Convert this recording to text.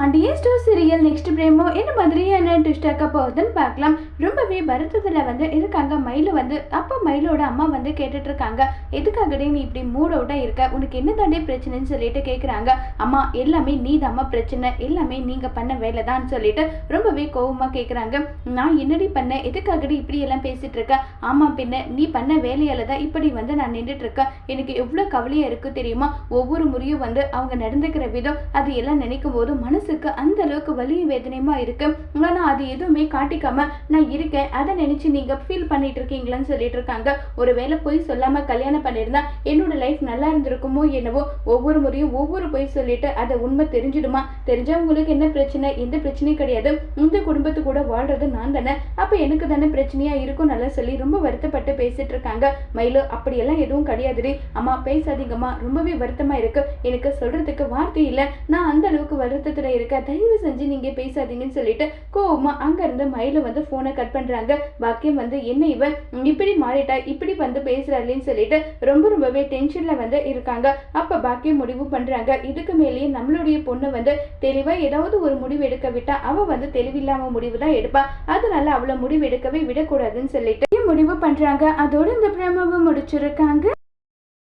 Pandian store serial next promo என்ன மாதிரியான ட்விஸ்டாக்க போகுதுன்னு பார்க்கலாம். ரொம்பவே வருத்தத்தில் வந்து இருக்காங்க. மயிலு வந்து அப்போ மயிலோட அம்மா வந்து கேட்டுட்டு இருக்காங்க நீ இப்படி மூட் அவுட்டாக இருக்க? உனக்கு என்ன தாண்டி பிரச்சனைன்னு சொல்லிட்டு கேட்குறாங்க அம்மா எல்லாமே நீ அம்மா பிரச்சனை. எல்லாமே நீங்கள் பண்ண வேலை தான் சொல்லிட்டு ரொம்பவே கோவமாக கேட்குறாங்க நான் என்னடி பண்ணேன் எதுக்காகடி இப்படி எல்லாம் பேசிட்டு இருக்க ஆமாம் பின்ன நீ பண்ண வேலையால தான் இப்படி வந்து நான் நின்றுட்டு இருக்கேன் எனக்கு எவ்வளோ கவலையாக இருக்குது தெரியுமா? ஒவ்வொரு முறையும் வந்து அவங்க நடந்துக்கிற விதம் அது எல்லாம் நினைக்கும் போது மனசுக்கு அந்த அளவுக்கு வலியும் வேதனையுமா இருக்கு? ஆனால் அது எதுவுமே காட்டிக்காம நான் இருக்கேன். அதை நினைச்சு நீங்க ஃபீல் பண்ணிட்டு இருக்கீங்களான்னு சொல்லிட்டு இருக்காங்க ஒருவேளை பொய் சொல்லாம கல்யாணம் பண்ணியிருந்தா என்னோட லைஃப் நல்லா இருந்திருக்குமோ என்னவோ ஒவ்வொரு முறையும் ஒவ்வொரு பொய் சொல்லிட்டு அதை உண்மை தெரிஞ்சிடுமா? தெரிஞ்சா உங்களுக்கு என்ன பிரச்சனை? எந்த பிரச்சனையும் கிடையாது. இந்த குடும்பத்து கூட வாழ்றது நான் தானே. அப்ப எனக்கு தானே பிரச்சனையா இருக்கும் நல்லா சொல்லி ரொம்ப வருத்தப்பட்டு பேசிட்டு இருக்காங்க மயிலு அப்படியெல்லாம் எதுவும் கிடையாதுடி. அம்மா பேசாதீங்கம்மா. ரொம்பவே வருத்தமா இருக்கு. எனக்கு சொல்றதுக்கு வார்த்தை இல்லை. நான் அந்த அளவுக்கு வருத்தத்துல இருக்க? தயவு செஞ்சு நீங்க பேசாதீங்கன்னு சொல்லிட்டு கோவமா அங்க இருந்து வந்து ஃபோனை கட் பண்றாங்க. பாக்கியம் வந்து என்ன இவன்? இப்படி மாறிட்டா? இப்படி வந்து பேசுறாள்னு சொல்லிட்டு ரொம்ப ரொம்பவே டென்ஷன்ல வந்து இருக்காங்க. அப்ப பாக்கியம் முடிவு பண்றாங்க. இதுக்கு மேலேயே நம்மளுடைய பொண்ணு வந்து தெளிவா ஏதாவது ஒரு முடிவு எடுக்க விட்டா அவ வந்து தெளிவில்லாம முடிவு தான் எடுப்பா. அதனால அவளை முடிவு எடுக்கவே விடக்கூடாதுன்னு சொல்லிட்டு முடிவு பண்றாங்க. அதோட இந்த பிரமாவை முடிச்சிருக்காங்க.